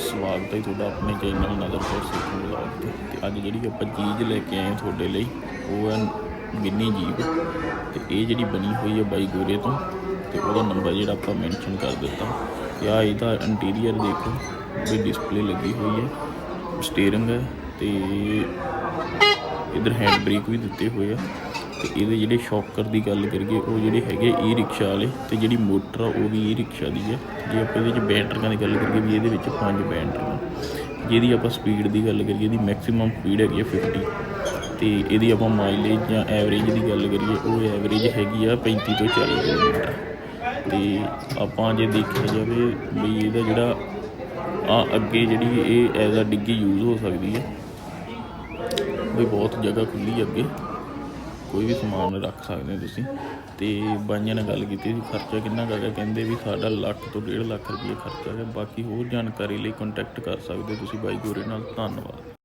ਸਵਾਗਤ ਹੈ ਤੁਹਾਡਾ ਆਪਣੇ ਚੈਨਲ ਨਜ਼ਰ ਕੋਰ ਸਿੱਖ ਵਲੌਗ ਤੇ। ਤੇ ਅੱਜ ਜਿਹੜੀ ਆਪਾਂ ਚੀਜ਼ ਲੈ ਕੇ ਆਏ ਤੁਹਾਡੇ ਲਈ, ਉਹ ਹੈ ਮਿੰਨੀ ਜੀਪ ਤੇ ਇਹ ਜਿਹੜੀ ਬਣੀ ਹੋਈ ਹੈ ਬਾਈ ਗੋਰੇ ਤੋਂ, ਤੇ ਉਹਦਾ ਨੰਬਰ ਜਿਹੜਾ ਆਪਾਂ ਮੈਂਸ਼ਨ ਕਰ ਦਿੱਤਾ। ਤੇ ਆ ਇਹਦਾ ਇੰਟੀਰੀਅਰ ਦੇਖੋ ਵੀ ਡਿਸਪਲੇ ਲੱਗੀ ਹੋਈ ਹੈ। ਸਟੀਅਰਿੰਗ ਹੈ ਤੇ ਇਧਰ ਹੈਂਡ ਬ੍ਰੇਕ ਵੀ ਦਿੱਤੇ ਹੋਏ ਆ। ਤੇ ਇਹਦੇ ਜਿਹੜੇ ਸ਼ੌਕਰ ਦੀ ਗੱਲ ਕਰੀਏ, ਉਹ ਜਿਹੜੇ ਹੈਗੇ ਈ ਰਿਕਸ਼ਾ ਵਾਲੇ ਤੇ ਜਿਹੜੀ ਮੋਟਰ ਆ, ਉਹ ਵੀ ਈ ਰਿਕਸ਼ਾ ਦੀ ਹੈ ਜੇ ਆਪਾਂ ਇਹਦੇ ਵਿੱਚ ਬੈਟਰੀਆਂ ਦੀ ਗੱਲ ਕਰੀਏ ਵੀ ਇਹਦੇ ਵਿੱਚ ਪੰਜ ਬੈਟਰੀਆਂ। ਜਿਹਦੀ ਆਪਾਂ ਸਪੀਡ ਦੀ ਗੱਲ ਕਰੀਏ, ਇਹਦੀ ਮੈਕਸਿਮਮ ਸਪੀਡ ਹੈਗੀ ਆ 50 ਤੇ ਇਹਦੀ ਆਪਾਂ ਮਾਈਲੇਜ ਜਾਂ ਐਵਰੇਜ ਦੀ ਗੱਲ ਕਰੀਏ, ਉਹ ਐਵਰੇਜ ਹੈਗੀ ਆ 35 ਤੋਂ 40 ਕਿਲੋਮੀਟਰ। ਤੇ ਆਪਾਂ ਜੇ ਦੇਖਿਆ ਜਾਵੇ ਵੀ ਇਹਦਾ ਜਿਹੜਾ ਆ ਅੱਗੇ ਜਿਹੜੀ ਇਹ ਐਜ਼ ਆ ਡਿੱਗੀ ਯੂਜ਼ ਹੋ ਸਕਦੀ ਹੈ ਵੀ ਬਹੁਤ ਜਗ੍ਹਾ ਖੁੱਲੀ ਅੱਗੇ। ਕੋਈ ਵੀ ਸਮਾਨ ਰੱਖ ਸਕਦੇ ਹੋ ਤੁਸੀਂ। ਤੇ ਬਾਈਆਂ ਨਾਲ ਗੱਲ ਕੀਤੀ ਸੀ ਖਰਚਾ ਕਿੰਨਾ ਕੁ ਹੈਗਾ, ਕਹਿੰਦੇ ਵੀ ਸਾਡਾ ਲੱਖ ਤੋਂ 1.5 ਲੱਖ ਰੁਪਏ ਖਰਚਾ ਹੈ ਬਾਕੀ ਹੋਰ ਜਾਣਕਾਰੀ ਲਈ ਕੰਟੈਕਟ ਕਰ ਸਕਦੇ ਹੋ ਤੁਸੀਂ ਬਾਈ ਗੋਰੇ ਨਾਲ। ਧੰਨਵਾਦ।